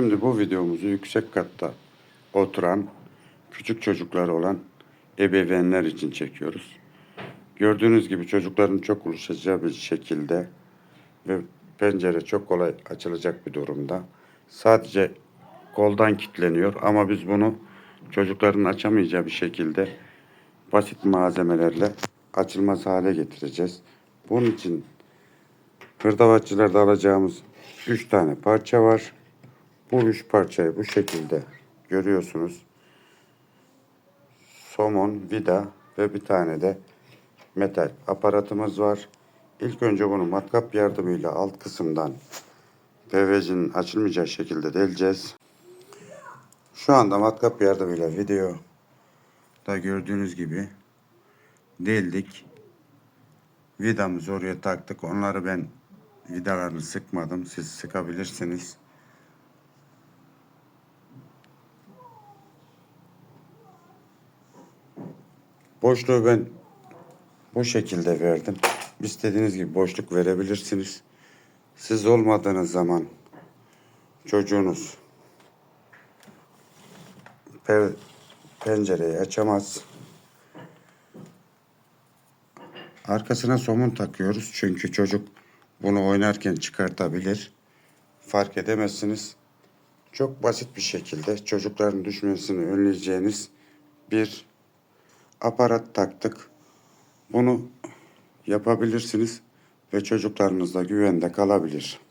Şimdi bu videomuzu yüksek katta oturan, küçük çocukları olan ebeveynler için çekiyoruz. Gördüğünüz gibi çocukların çok ulaşacağı bir şekilde ve pencere çok kolay açılacak bir durumda. Sadece koldan kilitleniyor ama biz bunu çocukların açamayacağı bir şekilde basit malzemelerle açılmaz hale getireceğiz. Bunun için hırdavatçılarda alacağımız 3 tane parça var. Bu üç parçayı bu şekilde görüyorsunuz. Somon, vida ve bir tane de metal aparatımız var. İlk önce bunu matkap yardımıyla alt kısımdan PVC'nin açılmayacağı şekilde deleceğiz. Şu anda matkap yardımıyla video da gördüğünüz gibi deldik. Vidamızı oraya taktık. Onları ben vidalarını sıkmadım. Siz sıkabilirsiniz. Boşluğu ben bu şekilde verdim. İstediğiniz gibi boşluk verebilirsiniz. Siz olmadığınız zaman çocuğunuz pencereyi açamaz. Arkasına somun takıyoruz çünkü çocuk bunu oynarken çıkartabilir. Fark edemezsiniz. Çok basit bir şekilde çocukların düşmesini önleyeceğiniz bir aparat taktık. Bunu yapabilirsiniz ve çocuklarınız da güvende kalabilir.